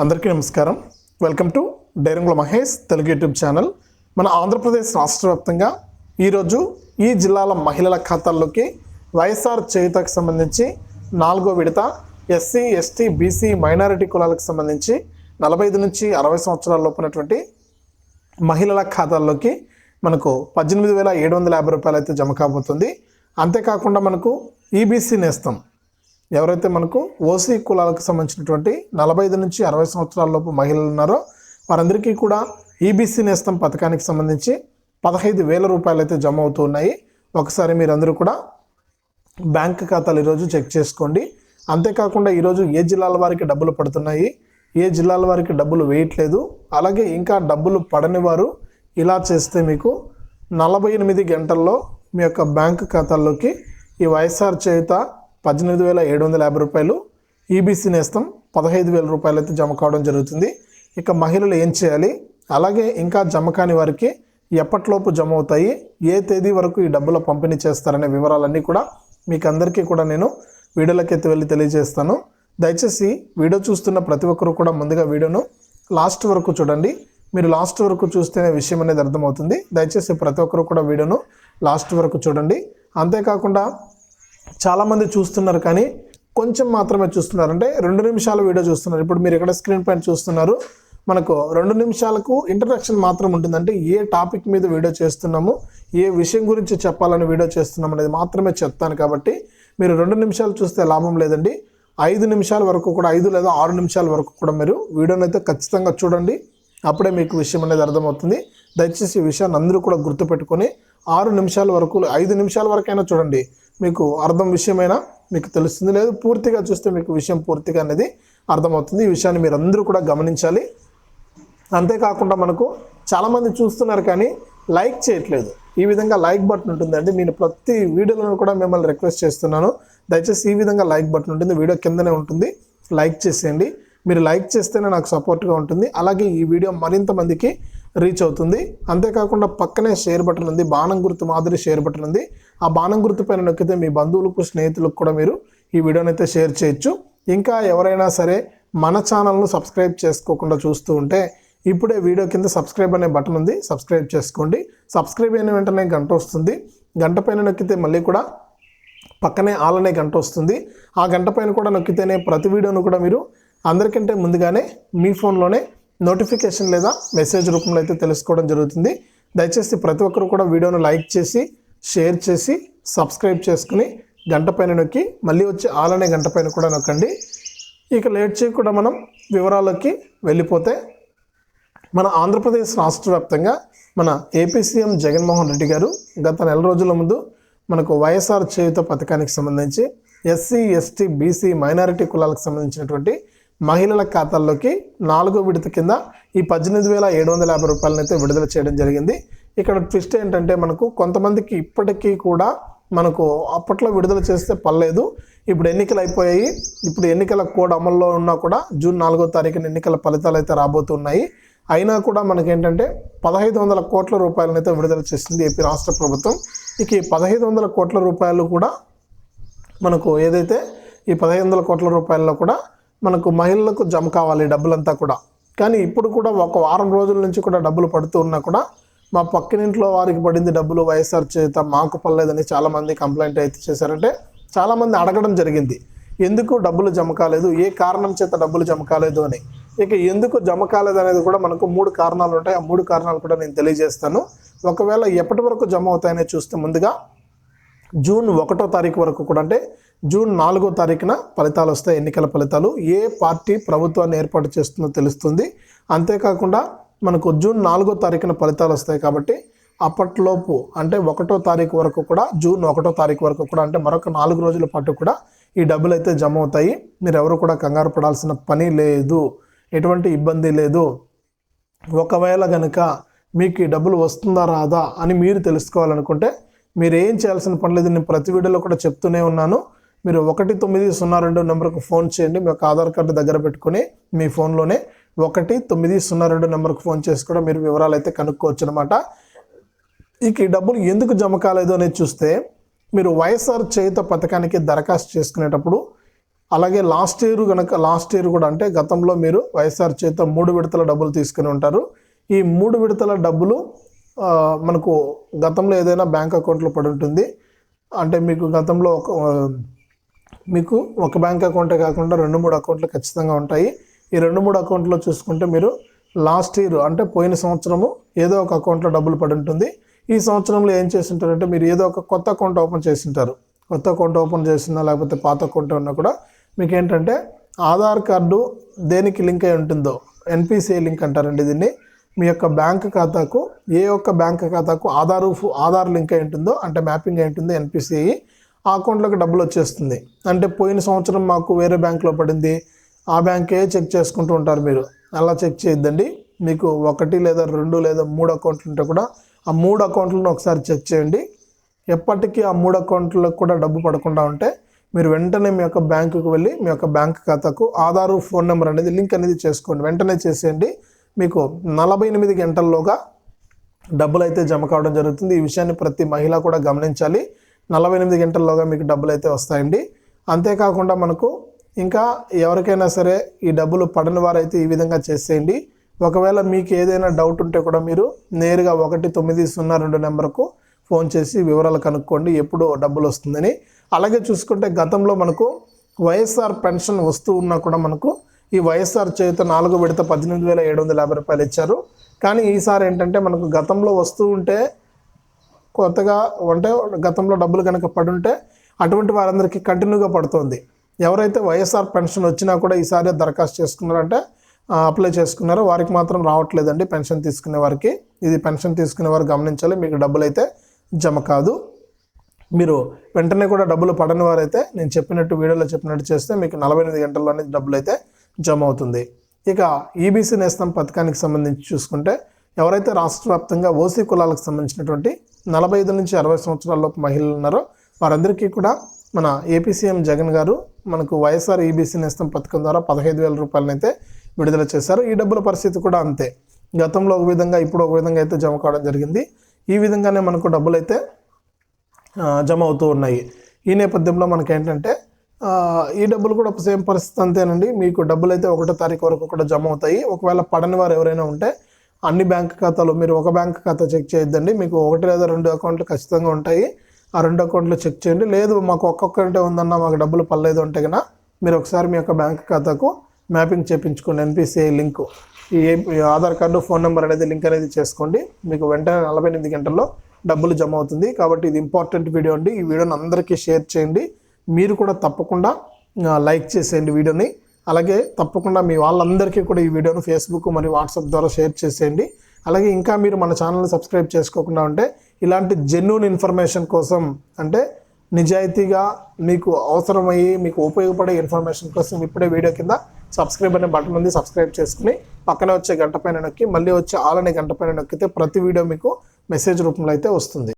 అందరికీ నమస్కారం. Welcome to డైరంగుల మహేష్ తెలుగు యూట్యూబ్ ఛానల్. మన ఆంధ్రప్రదేశ్ రాష్ట్ర వ్యాప్తంగా ఈరోజు ఈ జిల్లాల మహిళల ఖాతాల్లోకి వైఎస్ఆర్ చేయుతకు సంబంధించి నాలుగో విడత ఎస్సీ ఎస్టీ బీసీ మైనారిటీ కులాలకు సంబంధించి నలభై ఐదు నుంచి అరవై సంవత్సరాల లోపునటువంటి మహిళల ఖాతాల్లోకి మనకు పద్దెనిమిది వేల ఏడు వందల యాభై రూపాయలు అయితే జమ కాబోతుంది. అంతేకాకుండా మనకు ఈబీసీ నేస్తం ఎవరైతే మనకు ఓసీ కులాలకు సంబంధించినటువంటి నలభై ఐదు నుంచి అరవై సంవత్సరాల లోపు మహిళలు ఉన్నారో వారందరికీ కూడా ఈబీసీ నేస్తం పథకానికి సంబంధించి పదహైదు వేల రూపాయలు అయితే జమ అవుతున్నాయి ఒకసారి మీరందరూ కూడా బ్యాంక్ ఖాతాలు ఈరోజు చెక్ చేసుకోండి. అంతేకాకుండా ఈరోజు ఏ జిల్లాల వారికి డబ్బులు పడుతున్నాయి ఏ జిల్లాల వారికి డబ్బులు వేయట్లేదు అలాగే ఇంకా డబ్బులు పడని వారు ఇలా చేస్తే మీకు నలభై ఎనిమిది గంటల్లో మీ యొక్క బ్యాంక్ ఖాతాల్లోకి ఈ వైఎస్ఆర్ చేత పద్దెనిమిది వేల ఏడు వందల యాభై రూపాయలు ఈబీసీ నేస్తం పదహైదు వేల రూపాయలు అయితే జమ కావడం జరుగుతుంది. ఇక మహిళలు ఏం చేయాలి? అలాగే ఇంకా జమ కాని వారికి ఎప్పటిలోపు జమ అవుతాయి? ఏ తేదీ వరకు ఈ డబ్బుల పంపిణీ చేస్తారనే వివరాలన్నీ కూడా మీకు అందరికీ కూడా నేను వీడియోలోకి ఎత్తి వెళ్ళి తెలియజేస్తాను. దయచేసి వీడియో చూస్తున్న ప్రతి ఒక్కరు కూడా ముందుగా వీడియోను లాస్ట్ వరకు చూడండి. మీరు లాస్ట్ వరకు చూస్తేనే విషయం అనేది అర్థమవుతుంది. దయచేసి ప్రతి ఒక్కరు కూడా వీడియోను లాస్ట్ వరకు చూడండి. అంతేకాకుండా చాలామంది చూస్తున్నారు కానీ కొంచెం మాత్రమే చూస్తున్నారు. అంటే రెండు నిమిషాల వీడియో చూస్తున్నారు. ఇప్పుడు మీరు ఇక్కడ స్క్రీన్ పైన చూస్తున్నారు మనకు రెండు నిమిషాలకు ఇంట్రడక్షన్ మాత్రం ఉంటుంది. అంటే ఏ టాపిక్ మీద వీడియో చేస్తున్నాము ఏ విషయం గురించి చెప్పాలని వీడియో చేస్తున్నాం అనేది మాత్రమే చెప్తాను కాబట్టి మీరు రెండు నిమిషాలు చూస్తే లాభం లేదండి. ఐదు నిమిషాల వరకు కూడా ఐదు లేదా ఆరు నిమిషాల వరకు కూడా మీరు వీడియోని అయితే ఖచ్చితంగా చూడండి. అప్పుడే మీకు విషయం అనేది అర్థమవుతుంది. దయచేసి ఈ విషయాన్ని అందరూ కూడా గుర్తుపెట్టుకొని ఆరు నిమిషాల వరకు ఐదు నిమిషాల వరకైనా చూడండి. మీకు అర్థం విషయమైనా మీకు తెలుస్తుంది. లేదు పూర్తిగా చూస్తే మీకు విషయం పూర్తిగా అనేది అర్థమవుతుంది. ఈ విషయాన్ని మీరు అందరూ కూడా గమనించాలి. అంతేకాకుండా మనకు చాలామంది చూస్తున్నారు కానీ లైక్ చేయట్లేదు. ఈ విధంగా లైక్ బటన్ ఉంటుందండి నేను ప్రతి వీడియోలను కూడా మిమ్మల్ని రిక్వెస్ట్ చేస్తున్నాను. దయచేసి ఈ విధంగా లైక్ బటన్ ఉంటుంది. వీడియో కిందనే ఉంటుంది. లైక్ చేసేయండి. మీరు లైక్ చేస్తేనే నాకు సపోర్ట్గా ఉంటుంది. అలాగే ఈ వీడియో మరింత మందికి రీచ్ అవుతుంది. అంతేకాకుండా పక్కనే షేర్ బటన్ ఉంది. బాణం గుర్తు మాదిరి షేర్ బటన్ ఉంది. ఆ బాణం గుర్తు పైన నొక్కితే మీ బంధువులకు స్నేహితులకు కూడా మీరు ఈ వీడియోని అయితే షేర్ చేయొచ్చు. ఇంకా ఎవరైనా సరే మన ఛానల్ను సబ్స్క్రైబ్ చేసుకోకుండా చూస్తూ ఉంటే ఇప్పుడే వీడియో కింద సబ్స్క్రైబ్ అనే బటన్ ఉంది. సబ్స్క్రైబ్ చేసుకోండి. సబ్స్క్రైబ్ అయిన వెంటనే గంట వస్తుంది. గంట పైన నొక్కితే మళ్ళీ కూడా పక్కనే ఆల్ అనే గంట వస్తుంది. ఆ గంట పైన కూడా నొక్కితేనే ప్రతి వీడియోను కూడా మీరు అందరికంటే ముందుగానే మీ ఫోన్లోనే నోటిఫికేషన్ లేదా మెసేజ్ రూపంలో అయితే తెలుసుకోవడం జరుగుతుంది. దయచేసి ప్రతి ఒక్కరు కూడా వీడియోను లైక్ చేసి షేర్ చేసి సబ్స్క్రైబ్ చేసుకుని గంట పైన నొక్కి మళ్ళీ వచ్చి ఆల్ అనే గంట పైన కూడా నొక్కండి. ఇక లేట్ చేయకుండా మనం వివరాల్లోకి వెళ్ళిపోతే మన ఆంధ్రప్రదేశ్ రాష్ట్ర వ్యాప్తంగా మన ఏపీ సీఎం జగన్మోహన్ రెడ్డి గారు గత నెల రోజుల ముందు మనకు వైఎస్ఆర్ చేయుత పథకానికి సంబంధించి ఎస్సీ ఎస్టీ బీసీ మైనారిటీ కులాలకు సంబంధించినటువంటి మహిళల ఖాతాల్లోకి నాలుగో విడత కింద ఈ పద్దెనిమిది వేల ఏడు వందల యాభై రూపాయలనైతే విడుదల చేయడం జరిగింది. ఇక్కడ ట్విస్ట్ ఏంటంటే మనకు కొంతమందికి ఇప్పటికీ కూడా మనకు అప్పట్లో విడుదల చేస్తే పర్లేదు. ఇప్పుడు ఎన్నికలు అయిపోయాయి. ఇప్పుడు ఎన్నికల కోడ్ అమల్లో ఉన్నా కూడా జూన్ నాలుగో తారీఖున ఎన్నికల ఫలితాలు అయితే రాబోతున్నాయి. అయినా కూడా మనకేంటంటే పదహైదు వందల కోట్ల రూపాయలను అయితే విడుదల చేసింది ఏపీ రాష్ట్ర ప్రభుత్వం. ఇక ఈ పదహైదు వందల కోట్ల రూపాయలు కూడా మనకు ఏదైతే ఈ పదహైదు వందల కోట్ల రూపాయల్లో కూడా మనకు మహిళలకు జమ కావాలి డబ్బులంతా కూడా. కానీ ఇప్పుడు కూడా ఒక వారం రోజుల నుంచి కూడా డబ్బులు పడుతూ ఉన్నా కూడా మా పక్కనింట్లో వారికి పడింది డబ్బులు వైఎస్ఆర్ చేత మాకు పడలేదని చాలామంది కంప్లైంట్ అయితే చేశారంటే చాలామంది అడగడం జరిగింది. ఎందుకు డబ్బులు జమ కాలేదు? ఏ కారణం చేత డబ్బులు జమ కాలేదు అని. ఇక ఎందుకు జమ కాలేదు అనేది కూడా మనకు మూడు కారణాలు ఉంటాయి. ఆ మూడు కారణాలు కూడా నేను తెలియజేస్తాను. ఒకవేళ ఎప్పటి వరకు జమ అవుతాయనే చూస్తే ముందుగా జూన్ ఒకటో తారీఖు వరకు కూడా అంటే జూన్ నాలుగో తారీఖున ఫలితాలు వస్తాయి. ఎన్నికల ఫలితాలు ఏ పార్టీ ప్రభుత్వాన్ని ఏర్పాటు చేస్తుందో తెలుస్తుంది. అంతేకాకుండా మనకు జూన్ నాలుగో తారీఖున ఫలితాలు వస్తాయి కాబట్టి అప్పట్లోపు అంటే ఒకటో తారీఖు వరకు కూడా జూన్ ఒకటో తారీఖు వరకు కూడా అంటే మరొక నాలుగు రోజుల పాటు కూడా ఈ డబ్బులు అయితే జమ అవుతాయి. మీరు ఎవరు కూడా కంగారు పడాల్సిన పని లేదు ఎటువంటి ఇబ్బంది లేదు. ఒకవేళ కనుక మీకు ఈ డబ్బులు వస్తుందా రాదా అని మీరు తెలుసుకోవాలనుకుంటే మీరు ఏం చేయాల్సిన పని లేదు. నేను ప్రతి వీడియోలో కూడా చెప్తూనే ఉన్నాను. మీరు ఒకటి తొమ్మిది సున్నా రెండు నెంబర్కు ఫోన్ చేయండి. మీ యొక్క ఆధార్ కార్డు దగ్గర పెట్టుకొని మీ ఫోన్లోనే ఒకటి తొమ్మిది సున్నా రెండు నెంబర్కు ఫోన్ చేసి కూడా మీరు వివరాలు అయితే కనుక్కోవచ్చు అనమాట ఇక ఈ డబ్బులు ఎందుకు జమ కాలేదు అనేది చూస్తే మీరు వైఎస్ఆర్ చేయుత పథకానికి దరఖాస్తు చేసుకునేటప్పుడు అలాగే లాస్ట్ ఇయర్ కనుక లాస్ట్ ఇయర్ కూడా అంటే గతంలో మీరు వైఎస్ఆర్ చేత మూడు విడతల డబ్బులు తీసుకుని ఉంటారు. ఈ మూడు విడతల డబ్బులు మనకు గతంలో ఏదైనా బ్యాంక్ అకౌంట్లో పడి ఉంటుంది. అంటే మీకు గతంలో ఒక మీకు ఒక బ్యాంక్ అకౌంటే కాకుండా రెండు మూడు అకౌంట్లు ఖచ్చితంగా ఉంటాయి. ఈ రెండు మూడు అకౌంట్లో చూసుకుంటే మీరు లాస్ట్ ఇయర్ అంటే పోయిన సంవత్సరము ఏదో ఒక అకౌంట్లో డబ్బులు పడి ఉంటుంది. ఈ సంవత్సరంలో ఏం చేసి ఉంటారంటే మీరు ఏదో ఒక కొత్త అకౌంట్ ఓపెన్ చేసి ఉంటారు కొత్త అకౌంట్ ఓపెన్ చేసినా లేకపోతే పాత అకౌంట్ ఉన్నా కూడా మీకు ఏంటంటే ఆధార్ కార్డు దేనికి లింక్ అయి ఉంటుందో ఎన్పిసిఐ లింక్ అంటారండి దీన్ని. మీ యొక్క బ్యాంక్ ఖాతాకు ఏ ఒక్క బ్యాంక్ ఖాతాకు ఆధార్ ఆధార్ లింక్ అయి ఉంటుందో అంటే మ్యాపింగ్ అయి ఉంటుందో ఎన్పిసిఐ ఆ అకౌంట్లోకి డబ్బులు వచ్చేస్తుంది. అంటే పోయిన సంవత్సరం మాకు వేరే బ్యాంక్లో పడింది. ఆ బ్యాంకే చెక్ చేసుకుంటూ ఉంటారు మీరు. అలా చెక్ చేయొద్దండి. మీకు ఒకటి లేదా రెండు లేదా మూడు అకౌంట్లు ఉంటే కూడా ఆ మూడు అకౌంట్లను ఒకసారి చెక్ చేయండి. ఎప్పటికీ ఆ మూడు అకౌంట్లకు కూడా డబ్బు పడకుండా ఉంటే మీరు వెంటనే మీ యొక్క బ్యాంకుకు వెళ్ళి మీ యొక్క బ్యాంక్ ఖాతాకు ఆధారు ఫోన్ నెంబర్ అనేది లింక్ అనేది చేసుకోండి. వెంటనే చేసేయండి. మీకు నలభై ఎనిమిది గంటల్లోగా డబ్బులు అయితే జమ కావడం జరుగుతుంది. ఈ విషయాన్ని ప్రతి మహిళ కూడా గమనించాలి. నలభై ఎనిమిది గంటల్లోగా మీకు డబ్బులు అయితే వస్తాయండి. అంతేకాకుండా మనకు ఇంకా ఎవరికైనా సరే ఈ డబ్బులు పడని వారైతే ఈ విధంగా చేసేయండి. ఒకవేళ మీకు ఏదైనా డౌట్ ఉంటే కూడా మీరు నేరుగా ఒకటి తొమ్మిది సున్నా రెండు నెంబర్కు ఫోన్ చేసి వివరాలు కనుక్కోండి ఎప్పుడు డబ్బులు వస్తుందని. అలాగే చూసుకుంటే గతంలో మనకు వైఎస్ఆర్ పెన్షన్ వస్తూ ఉన్నా కూడా మనకు ఈ వైఎస్ఆర్ చేత నాలుగు విడత పద్దెనిమిది వేల ఏడు వందల యాభై రూపాయలు ఇచ్చారు. కానీ ఈసారి ఏంటంటే మనకు గతంలో వస్తూ ఉంటే కొత్తగా అంటే గతంలో డబ్బులు కనుక పడుంటే అటువంటి వారందరికీ కంటిన్యూగా పడుతుంది. ఎవరైతే వైఎస్ఆర్ పెన్షన్ వచ్చినా కూడా ఈసారి దరఖాస్తు చేసుకున్నారంటే అప్లై చేసుకున్నారో వారికి మాత్రం రావట్లేదండి పెన్షన్ తీసుకునే వారికి. ఇది పెన్షన్ తీసుకునే వారు గమనించాలి మీకు డబ్బులు అయితే జమ కాదు. మీరు వెంటనే కూడా డబ్బులు పడని వారైతే నేను చెప్పినట్టు వీడియోలో చెప్పినట్టు చేస్తే మీకు నలభై ఎనిమిది గంటల్లోనే డబ్బులు అయితే జమ అవుతుంది. ఇక ఈబీసీ నేస్తం పథకానికి సంబంధించి చూసుకుంటే ఎవరైతే రాష్ట్ర వ్యాప్తంగా ఓసీ కులాలకు సంబంధించినటువంటి నలభై ఐదు నుంచి అరవై సంవత్సరాలలోపు మహిళలు ఉన్నారో వారందరికీ కూడా మన ఏపీ సీఎం జగన్ గారు మనకు వైఎస్ఆర్ ఈబీసీ నేస్తం పథకం ద్వారా పదహైదు వేల రూపాయలను అయితే విడుదల చేశారు. ఈ డబ్బుల పరిస్థితి కూడా అంతే. గతంలో ఒక విధంగా ఇప్పుడు ఒక విధంగా అయితే జమ కావడం జరిగింది. ఈ విధంగానే మనకు డబ్బులు అయితే జమ అవుతూ ఉన్నాయి. ఈ నేపథ్యంలో మనకి ఏంటంటే ఈ డబ్బులు కూడా సేమ్ పరిస్థితి అంతేనండి. మీకు డబ్బులు అయితే ఒకటో తారీఖు వరకు కూడా జమ అవుతాయి. ఒకవేళ పడని వారు ఎవరైనా ఉంటే అన్ని బ్యాంక్ ఖాతాలు మీరు ఒక బ్యాంక్ ఖాతా చెక్ చేయొద్దండి. మీకు ఒకటి లేదా రెండు అకౌంట్లు ఖచ్చితంగా ఉంటాయి. ఆ రెండు అకౌంట్లో చెక్ చేయండి. లేదు మాకు ఒక్కొక్కటే ఉందన్న మాకు డబ్బులు పర్లేదు అంటే కన్నా మీరు ఒకసారి మీ యొక్క బ్యాంక్ ఖాతాకు మ్యాపింగ్ చేయించుకోండి ఎన్పిసిఐ లింక్. ఈ ఈ ఆధార్ కార్డు ఫోన్ నెంబర్ అనేది లింక్ అనేది చేసుకోండి. మీకు వెంటనే నలభై ఎనిమిది గంటల్లో డబ్బులు జమ అవుతుంది. కాబట్టి ఇది ఇంపార్టెంట్ వీడియో అండి. ఈ వీడియోని అందరికీ షేర్ చేయండి. మీరు కూడా తప్పకుండా లైక్ చేసేయండి వీడియోని. అలాగే తప్పకుండా మీ వాళ్ళందరికీ కూడా ఈ వీడియోను ఫేస్బుక్ మరియు వాట్సాప్ ద్వారా షేర్ చేసేయండి. అలాగే ఇంకా మీరు మన ఛానల్ని సబ్స్క్రైబ్ చేసుకోకుండా ఉంటే ఇలాంటి జెన్యున్ ఇన్ఫర్మేషన్ కోసం అంటే నిజాయితీగా మీకు అవసరమయ్యి మీకు ఉపయోగపడే ఇన్ఫర్మేషన్ కోసం ఇప్పుడే వీడియో కింద సబ్స్క్రైబ్ అనే బటన్ ఉంది. సబ్స్క్రైబ్ చేసుకుని పక్కనే వచ్చే గంట పైన నొక్కి మళ్ళీ వచ్చే ఆల్ అనే గంట పైన నొక్కితే ప్రతి వీడియో మీకు మెసేజ్ రూపంలో అయితే వస్తుంది.